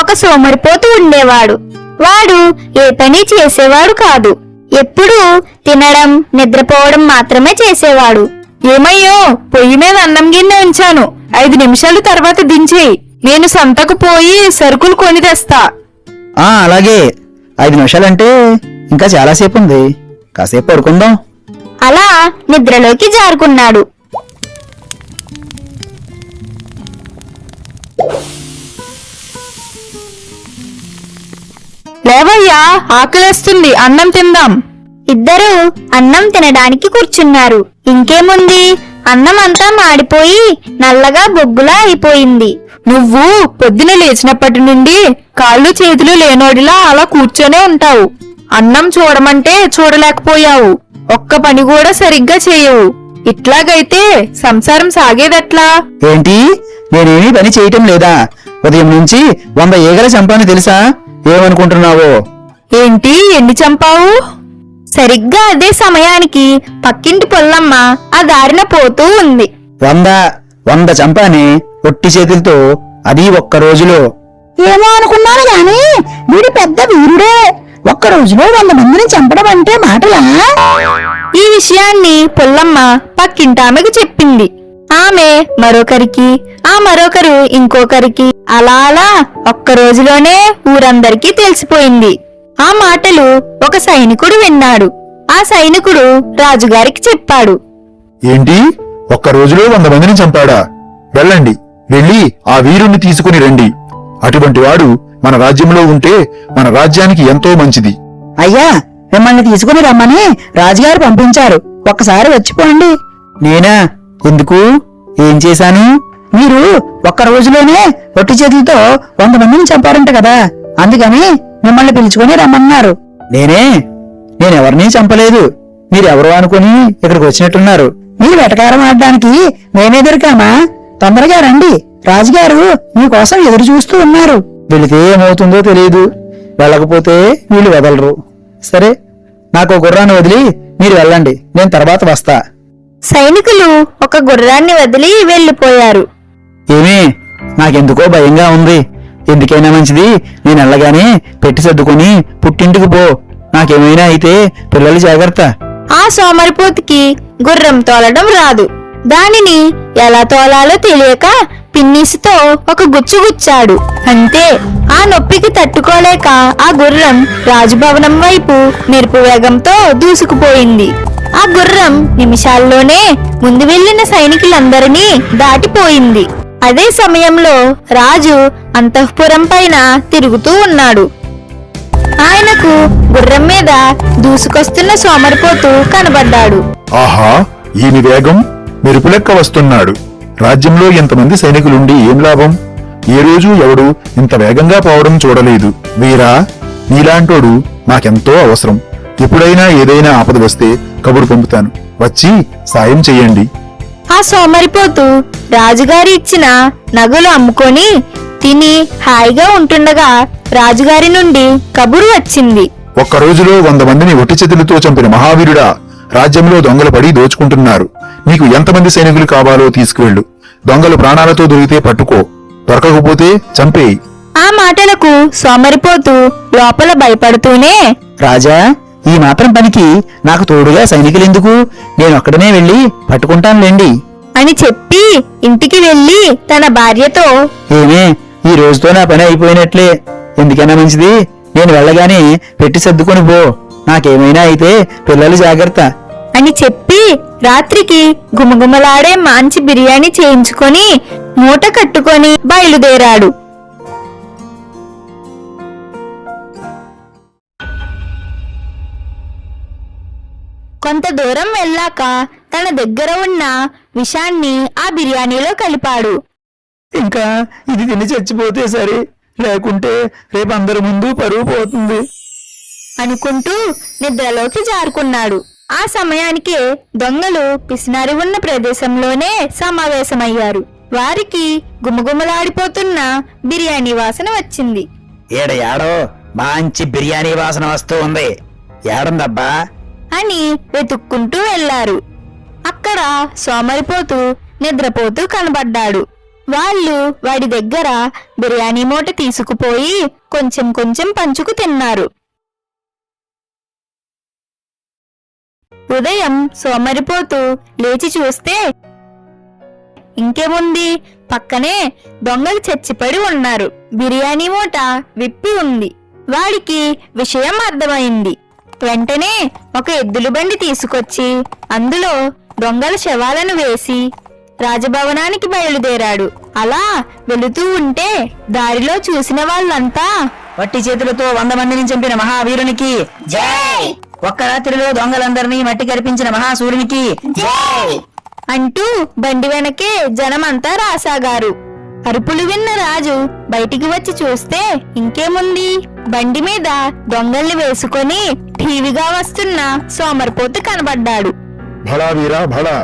ఒక సోమరిపోతు ఉండేవాడు. వాడు ఏ పని చేసేవాడు కాదు. ఎప్పుడూ తినడం నిద్రపోవడం మాత్రమే చేసేవాడు. ఏమయ్యో పొయ్యి మీద అన్నం గిన్నె ఉంచాను. ఐదు నిమిషాలు తర్వాత దించేయి. నేను సంతకు పోయి సరుకులు కొని తెస్తా. ఆ అలాగే. ఐదు నిమిషాలంటే ఇంకా చాలాసేపు ఉంది. కాసేపు పడుకుందాం. అలా నిద్రలోకి జారుకున్నాడు. లేవయ్యా ఆకలేస్తుంది అన్నం తిందాం. ఇద్దరూ అన్నం తినడానికి కూర్చున్నారు. ఇంకేముంది? అన్నం అంతా మాడిపోయి నల్లగా బొగ్గులా అయిపోయింది. నువ్వు పొద్దున లేచినప్పటి నుండి కాళ్ళు చేతులు లేనోడిలా అలా కూర్చొనే ఉంటావు. అన్నం చూడమంటే చూడలేకపోయావు. ఒక్క పని కూడా సరిగ్గా చేయవు. ఇట్లాగైతే సంసారం సాగేదెట్లా? ఏంటి? నేనేమీ పని చేయటం లేదా? ఉదయం నుంచి వంద ఈగల చంపాను తెలుసా? ఏమనుకుంటున్నావో? ఏంటి? ఎన్ని చంపావు? సరిగ్గా అదే సమయానికి పక్కింటి పొల్లమ్మ ఆ దారిన పోతూ ఉంది. వంద వంద చంపాని ఒట్టి చేతులతో అది ఒక్క రోజులో. ఏమో అనుకున్నాను గాని వీడు పెద్ద వీరుడే. ఒక్క రోజులో వంద మందిని చంపడం అంటే మాటలా? ఈ విషయాన్ని పొల్లమ్మ పక్కింటామెకు చెప్పింది. ఆమె మరొకరికి ఆ మరొకరు ఇంకొకరికి అలా అలా ఒక్క రోజులోనే ఊరందరికీ తెలిసిపోయింది. ఆ మాటలు ఒక సైనికుడు విన్నాడు. ఆ సైనికుడు రాజుగారికి చెప్పాడు. ఏంటి? ఒక్క రోజులో వంద మందిని చంపాడా? వెళ్ళండి వెళ్ళి ఆ వీరుణ్ణి తీసుకుని రండి. అటువంటి వాడు మన రాజ్యంలో ఉంటే మన రాజ్యానికి ఎంతో మంచిది. అయ్యా మిమ్మల్ని తీసుకుని రమ్మని రాజుగారు పంపించారు. ఒక్కసారి వచ్చిపోండి. నేనా? ఎందుకు? ఏం చేశాను? మీరు ఒక్క రోజులోనే ఒట్టి చేతులతో వంద మందిని చంపారంట కదా. అందుకని మిమ్మల్ని పిలుచుకొని రమ్మన్నారు. నేనే? నేనెవరినీ చంపలేదు. మీరెవరు అనుకుని ఇక్కడికి వచ్చినట్టున్నారు. మీరు వెటకారం ఆడడానికి మేమే దొరికామా? తొందరగా రండి. రాజుగారు మీకోసం ఎదురు చూస్తూ ఉన్నారు. వెళితే ఏమవుతుందో తెలియదు వెళ్ళకపోతే వీళ్ళు వదలరు. సరే నాకు గుర్రాన్ని వదిలి మీరు వెళ్ళండి. నేను తర్వాత వస్తా. సైనికులు ఒక గుర్రాన్ని వదిలి వెళ్ళిపోయారు ఏమీ నాకెందుకో భయంగా ఉంది. ఎందుకైనా మంచిది నేను వెళ్ళగానే పెట్టి సర్దుకొని పుట్టింటికి పో. నాకేమైనా అయితే పిల్లలు జాగ్రత్త. ఆ సోమరిపోతుకి గుర్రం తోలడం రాదు. దానిని ఎలా తోలాలో తెలియక పిన్నిసితో ఒక గుచ్చు గుచ్చాడు అంతే ఆ నొప్పికి తట్టుకోలేక ఆ గుర్రం రాజభవనం వైపు మెరుపు వేగంతో దూసుకుపోయింది. ఆ గుర్రం నిమిషాల్లోనే ముందు వెళ్ళిన సైనికులందరినీ దాటిపోయింది. అదే సమయంలో రాజు అంతఃపురం పైన తిరుగుతూ ఉన్నాడు. ఆయనకు గుర్రం మీద దూసుకొస్తున్న సోమరిపోతు కనబడ్డాడు. ఆహా ఈయన వేగం మెరుపులెక్క వస్తున్నాడు. రాజ్యంలో ఎంతమంది సైనికులుండి ఏం లాభం? ఏ రోజు ఎవడు ఇంత వేగంగా పోవడం చూడలేదు? వీరా నీలాంటోడు నాకెంతో అవసరం. ఎప్పుడైనా ఏదైనా ఆపద వస్తే కబురు పంపుతాను. వచ్చి సాయం చెయ్యండి. ఆ సోమరిపోతు రాజుగారి ఇచ్చిన నగలు అమ్ముకొని తిని హాయిగా ఉంటుండగా రాజుగారి నుండి కబురు వచ్చింది. ఒక్క రోజులో వంద మందిని ఒట్టి చేతులతో చంపిన మహావీరుడా రాజ్యంలో దొంగలు పడి దోచుకుంటున్నారు. నీకు ఎంతమంది సైనికులు కావాలో తీసుకువెళ్ళు. దొంగలు ప్రాణాలతో దొరికితే పట్టుకో. దొరకకపోతే చంపేయి. ఆ మాటలకు సోమరిపోతు లోపల భయపడుతూనే రాజా ఈ మాత్రం పనికి నాకు తోడుగా సైనికులెందుకు? నేను ఒక్కడనే వెళ్ళి పట్టుకుంటానులేండి అని చెప్పి ఇంటికి వెళ్ళి తన భార్యతో ఏమే ఈ రోజుతో నా పని అయిపోయినట్లే. ఎందుకైనా మంచిది? నేను వెళ్ళగానే పెట్టి సర్దుకొని పో. నాకేమైనా అయితే పిల్లలు జాగ్రత్త. అని చెప్పి రాత్రికి గుమగుమలాడే మంచి బిర్యానీ చేయించుకొని మూట కట్టుకొని బయలుదేరాడు. కొంత దూరం వెళ్ళాక తన దగ్గర ఉన్న విషాన్ని ఆ బిర్యానీలో కలిపాడు. ఇంకా ఇది తిని చచ్చిపోతే సరే లేకుంటే రేపు అందరి ముందు పరువు పోతుంది. అనుకుంటూ నిద్రలోకి జారుకున్నాడు. ఆ సమయానికే దొంగలు పిసినారి ఉన్న ప్రదేశంలోనే సమావేశమయ్యారు. వారికి గుమగుమలాడిపోతున్న బిర్యానీ వాసన వచ్చింది. ఏడ ఏడో మంచి బిర్యానీ వాసన వస్తూ ఉంది. ఏడుందబ్బా? అని వెతుక్కుంటూ వెళ్ళారు అక్కడ సోమరిపోతూ నిద్రపోతూ కనబడ్డాడు. వాళ్ళు వాడి దగ్గర బిర్యానీ మూట తీసుకుపోయి కొంచెం కొంచెం పంచుకు తిన్నారు. ఉదయం సోమరిపోతూ లేచి చూస్తే ఇంకేముంది? పక్కనే దొంగలు చచ్చిపడి ఉన్నారు. బిర్యానీ మూట విప్పి ఉంది. వాడికి విషయం అర్థమైంది. వెంటనే ఒక ఎద్దుల బండి తీసుకొచ్చి అందులో దొంగల శవాలను వేసి రాజభవనానికి బయలుదేరాడు. అలా వెళుతూ ఉంటే దారిలో చూసిన వాళ్ళంతా వట్టి చేతులతో వంద మందిని చంపిన మహావీరునికి జై! ఒక్క రాత్రిలో దొంగలందరినీ మట్టి కరిపించిన మహాసూర్యునికి జై! అంటూ బండి వెనకే జనమంతా రాసాగారు. అరుపులు విన్న రాజు బయటికి వచ్చి చూస్తే ఇంకేముంది? బండి మీద దొంగల్ని వేసుకొని ఠీవిగా వస్తున్న సోమరిపోతు కనబడ్డాడు. భళా వీరా భళా!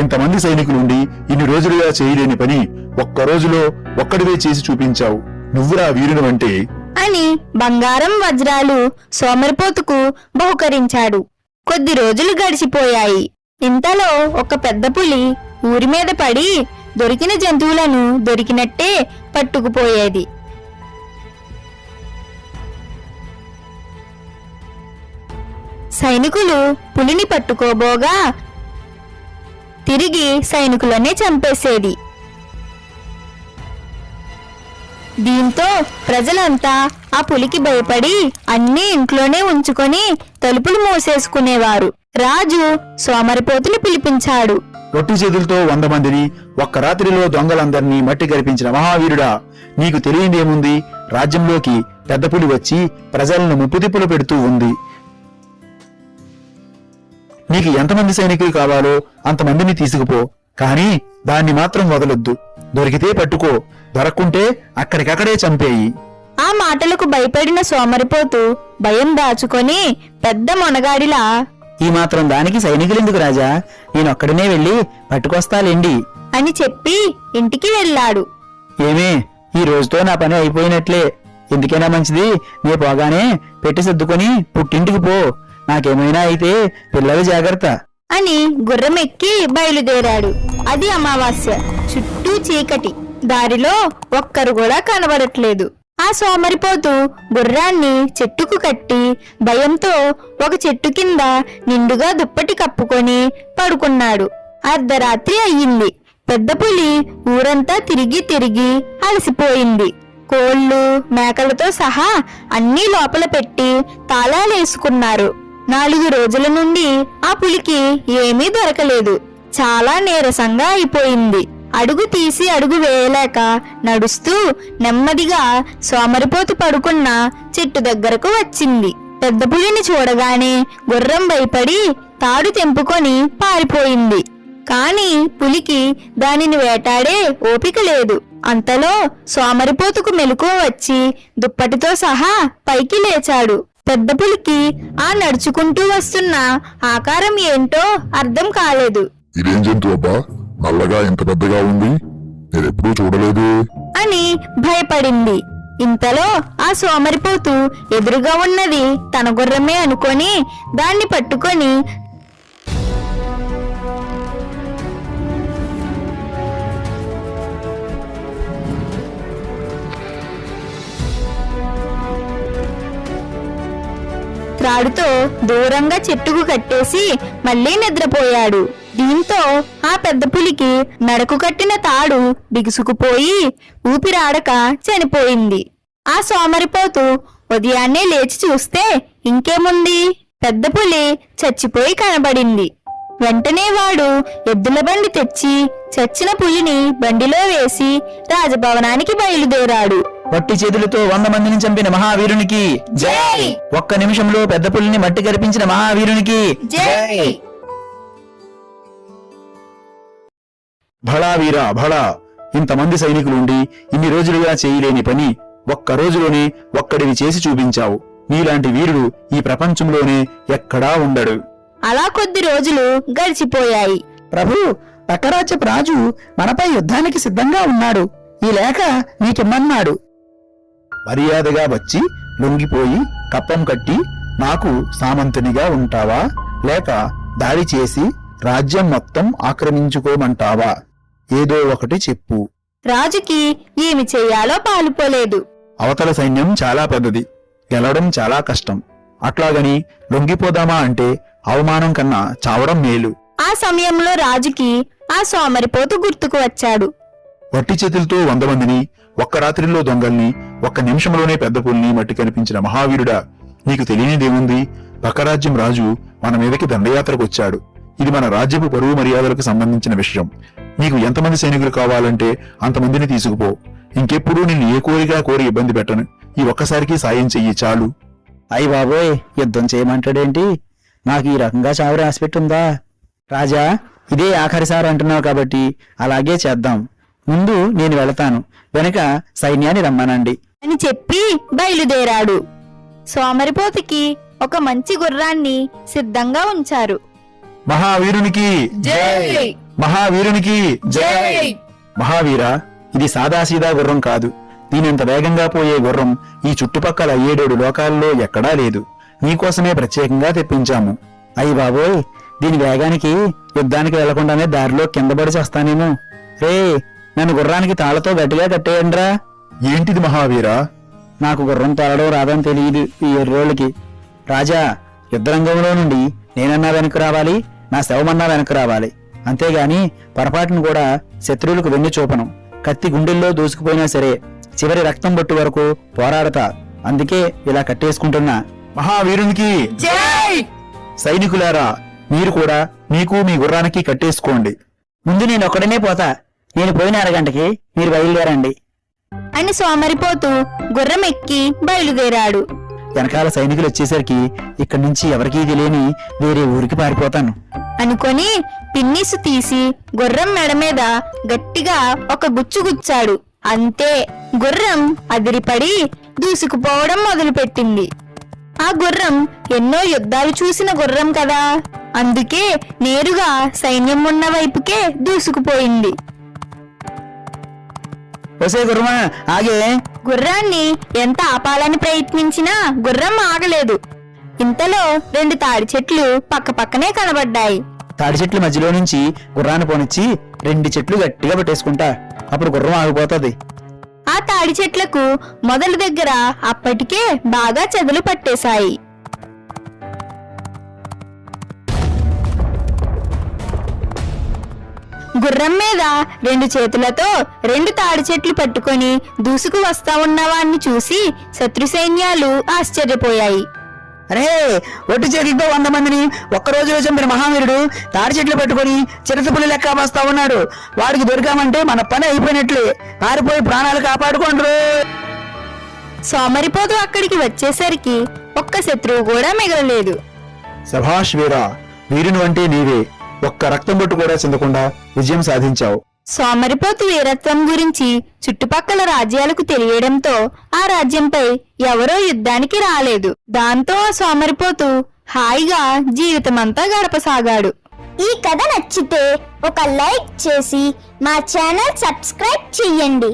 ఇంతమంది సైనికులుండి ఇన్ని రోజులుగా చేయలేని పని ఒక్క రోజులో ఒక్కడివే చేసి చూపించావు. నువ్వురా వీరునివంటే అని బంగారం వజ్రాలు సోమరిపోతుకు బహుకరించాడు. కొద్ది రోజులు గడిచిపోయాయి. ఇంతలో ఒక పెద్ద పులి ఊరి మీద పడి దొరికిన జంతువులను దొరికినట్టే పట్టుకుపోయేది. సైనికులు పులిని పట్టుకోబోగా తిరిగి సైనికులనే చంపేసేది. దీంతో ప్రజలంతా ఆ పులికి భయపడి అన్నీ ఇంట్లోనే ఉంచుకొని తలుపులు మూసేసుకునేవారు. రాజు సోమరిపోతుని పిలిపించాడు. రొట్టి చేతులతో వంద మందిని ఒక్క రాత్రిలో దొంగలందరినీ మట్టి గరిపించిన మహావీరుడా నీకు తెలియదేముంది? రాజ్యంలోకి పెద్ద పులి వచ్చి ప్రజలను ముప్పుదిప్పులు పెడుతూ ఉంది. నీకు ఎంతమంది సైనికులు కావాలో అంతమందిని తీసుకుపో కానీ దాన్ని మాత్రం వదలొద్దు. దొరికితే పట్టుకో. దొరక్కుంటే అక్కడికక్కడే చంపేయి. ఆ మాటలకు భయపడిన సోమరిపోతు భయం దాచుకొని పెద్ద మొనగాడిలా. ఈ మాత్రం దానికి సైనికులెందుకు రాజా? నేనొక్కడనే వెళ్ళి పట్టుకొస్తాలేండి. అని చెప్పి ఇంటికి వెళ్ళాడు. ఏమే ఈ రోజుతో నా పని అయిపోయినట్లే. ఎందుకైనా మంచిది నే పోగానే పెట్టి సర్దుకొని పుట్టింటికి పో. నాకేమైనా అయితే పిల్లలు జాగ్రత్త. అని గుర్రమెక్కి బయలుదేరాడు. అది అమావాస్య. చుట్టూ చీకటి. దారిలో ఒక్కరు కూడా కనబడట్లేదు. ఆ సోమరిపోతు గుర్రాన్ని చెట్టుకు కట్టి భయంతో ఒక చెట్టు కింద నిండుగా దుప్పటి కప్పుకొని పడుకున్నాడు. అర్ధరాత్రి అయ్యింది. పెద్ద పులి ఊరంతా తిరిగి తిరిగి అలసిపోయింది. కోళ్ళు మేకలతో సహా అన్నీ లోపల పెట్టి తాళాలేసుకున్నారు నాలుగు రోజుల నుండి ఆ పులికి ఏమీ దొరకలేదు. చాలా నీరసంగా అయిపోయింది. అడుగు తీసి అడుగు వేయలేక నడుస్తూ నెమ్మదిగా సోమరిపోతు పడుకున్న చెట్టు దగ్గరకు వచ్చింది. పెద్ద పులిని చూడగానే గుర్రం భయపడి తాడు తెంపుకొని పారిపోయింది. కాని పులికి దానిని వేటాడే ఓపిక లేదు. అంతలో సోమరిపోతుకు మెలకువ వచ్చి దుప్పటితో సహా పైకి లేచాడు. పెద్ద పులికి ఆ నడుచుకుంటూ వస్తున్న ఆకారం ఏంటో అర్థం కాలేదు. ఇదేం జంతువు అబ్బా? నల్లగా ఇంత పెద్దగా ఉంది? నేనెప్పుడూ చూడలేదు. అని భయపడింది. ఇంతలో ఆ సోమరిపోతు ఎదురుగా ఉన్నది తన గుర్రమే అనుకొని దాన్ని పట్టుకొని త్రాడుతో దూరంగా చెట్టుకు కట్టేసి మళ్ళీ నిద్రపోయాడు. దీంతో ఆ పెద్ద పులికి నడకు కట్టిన తాడు బిగుసుకుపోయి ఊపిరాడక చనిపోయింది ఆ సోమరిపోతు ఉదయాన్నే లేచి చూస్తే ఇంకేముంది పెద్ద పులి చచ్చిపోయి కనబడింది వెంటనే వాడు ఎద్దుల బండి తెచ్చి చచ్చిన పులిని బండిలో వేసి రాజభవనానికి బయలుదేరాడు వట్టి చేతులతో వంద మందిని చంపిన మహావీరునికి జై! ఒక్క నిమిషంలో పెద్ద పులిని మట్టి కరిపించిన మహావీరునికి జై! భళా వీరా భళా. ఇంతమంది సైనికులుండి ఇన్ని రోజులుగా చేయలేని పని ఒక్క రోజులోనే ఒక్కడివి చేసి చూపించావు. నీలాంటి వీరుడు ఈ ప్రపంచంలోనే ఎక్కడా ఉండడు. అలా కొద్ది రోజులు గడిచిపోయాయి. ప్రభు పక్కరాజ్యపు రాజు మనపై యుద్ధానికి సిద్ధంగా ఉన్నాడు. ఈ లేఖ నీకిమ్మన్నాడు. మర్యాదగా వచ్చి లొంగిపోయి కప్పం కట్టి నాకు సామంతునిగా ఉంటావా? లేక దాడి చేసి రాజ్యం మొత్తం ఆక్రమించుకోమంటావా? ఏదో ఒకటి చెప్పు. రాజుకి ఏమి చెయ్యాలో పాలుపోలేదు. అవతల సైన్యం చాలా పెద్దది గెలవడం చాలా కష్టం. అట్లాగని లొంగిపోదామా అంటే అవమానం కన్నా చావడం మేలు. ఆ సమయంలో రాజుకి ఆ సోమరిపోతు గుర్తుకు వచ్చాడు. వట్టి చేతులతో వంద మందిని ఒక్క రాత్రిలో దొంగల్ని ఒక్క నిమిషంలోనే పెద్ద పుల్ని మట్టి కనిపించిన మహావీరుడా నీకు తెలియనిదేముంది పక్కరాజ్యం రాజు మన మీదకి దండయాత్రకు వచ్చాడు. ఇది మన రాజ్యపు పరువు మర్యాదలకు సంబంధించిన విషయం. నీకు ఎంతమంది సైనికులు కావాలంటే అంతమందిని తీసుకుపో. ఇంకెప్పుడు నిన్ను ఏ కోరిగా కోరి ఇబ్బంది పెట్టను. ఈ ఒక్కసారికి సాయం చెయ్యి చాలు. అయ్యి బాబోయ్ యుద్ధం చేయమంటాడేంటి? నాకు ఈ రకంగా చావు రాసిపెట్టుందా రాజా ఇదే ఆఖరిసారి అంటున్నావు కాబట్టి అలాగే చేద్దాం. ముందు నేను వెళతాను. వెనక సైన్యాన్ని రమ్మనండి. అని చెప్పి బయలుదేరాడు. సోమరిపోతుకి ఒక మంచి గుర్రాన్ని సిద్ధంగా ఉంచారు. మహావీరునికి జై! మహావీరునికి జై. మహావీర ఇది సాదాసీదా గుర్రం కాదు. దీనింత వేగంగా పోయే గుర్రం ఈ చుట్టుపక్కల ఏడేడు లోకాల్లో ఎక్కడా లేదు. నీకోసమే ప్రత్యేకంగా తెప్పించాము. అయ్యి బాబోయ్ దీని వేగానికి యుద్ధానికి వెళ్ళకుండానే దారిలో కింద పడి చేస్తానేమో. రే నన్ను గుర్రానికి తాళతో గట్టిగా కట్టేయండిరా. ఏంటిది మహావీరా? నాకు గుర్రం తోలడం రాదని తెలియదు ఈ ఎర్రోళ్ళకి. రాజా యుద్ధరంగంలో నుండి నేనన్నా వెనక్కి రావాలి నా శవమన్నా వెనక్కి రావాలి. అంతేగాని పొరపాటును కూడా శత్రువులకు వెన్ను చూపను. కత్తి గుండెల్లో దూసుకుపోయినా సరే చివరి రక్తం బొట్టు వరకు పోరాడతా. అందుకే ఇలా కట్టేసుకుంటున్నా. మహావీరునికి సైనికులారా మీరు కూడా మీకు మీ గుర్రానికి కట్టేసుకోండి. ముందు నేను ఒక్కడనే పోతా. నేను పోయిన అరగంటకి మీరు బయలుదేరండి. అని సోమరిపోతు గుర్రం ఎక్కి బయలుదేరాడు. వెనకాల సైనికులు వచ్చేసరికి ఇక్కడి నుంచి ఎవరికీ తెలియని వేరే ఊరికి పారిపోతాను. అనుకొని పిన్నిసు తీసి గుర్రం మెడ మీద గట్టిగా ఒక గుచ్చు గుచ్చాడు. అంతే గుర్రం అదిరిపడి దూసుకుపోవడం మొదలుపెట్టింది. ఆ గుర్రం ఎన్నో యుద్ధాలు చూసిన గుర్రం కదా. అందుకే నేరుగా సైన్యం ఉన్న వైపుకే దూసుకుపోయింది. గుర్రమా ఆగే. గుర్రాన్ని ఎంత ఆపాలని ప్రయత్నించినా గుర్రం ఆగలేదు. ఇంతలో రెండు తాడి చెట్లు పక్కపక్కనే కనబడ్డాయి. తాడి చెట్ల మధ్యలో నుంచి గుర్రాన్ని పోనిచ్చి రెండు చెట్లు గట్టిగా పట్టేసుకుంటా. అప్పుడు గుర్రం ఆగిపోతుంది. ఆ తాడి చెట్లకు మొదలు దగ్గర అప్పటికే బాగా చెదలు పట్టేశాయి. గుర్రం మీద రెండు చేతులతో రెండు తాడి చెట్లు పట్టుకొని దూసుకు వస్తా ఉన్నవాణ్ణి చూసి శత్రు సైన్యాలు ఆశ్చర్యపోయాయి. అరే ఒట్టి చేతులతో వంద మందిని ఒక్క రోజులో చంపిన మహావీరుడు తాడి చెట్లు పట్టుకొని చిరతపులి లెక్క వస్తా ఉన్నాడు. వాడికి దొరికామంటే మన పని అయిపోయినట్లే. పారిపోయి ప్రాణాలు కాపాడుకోండ్రు. సోమరిపోతు అక్కడికి వచ్చేసరికి ఒక్క శత్రువు కూడా మిగలలేదు. సభాష్ వీరా వీరును అంటే నీవే. ఒక్క రక్తం బొట్టు కూడా చెందకుండా విజయం సాధించావు. సోమరిపోతు వీరత్వం గురించి చుట్టుపక్కల రాజ్యాలకు తెలియడంతో ఆ రాజ్యంపై ఎవరో యుద్ధానికి రాలేదు. దాంతో ఆ సోమరిపోతు హాయిగా జీవితమంతా గడపసాగాడు. ఈ కథ నచ్చితే ఒక లైక్ చేసి మా ఛానల్ సబ్స్క్రైబ్ చెయ్యండి.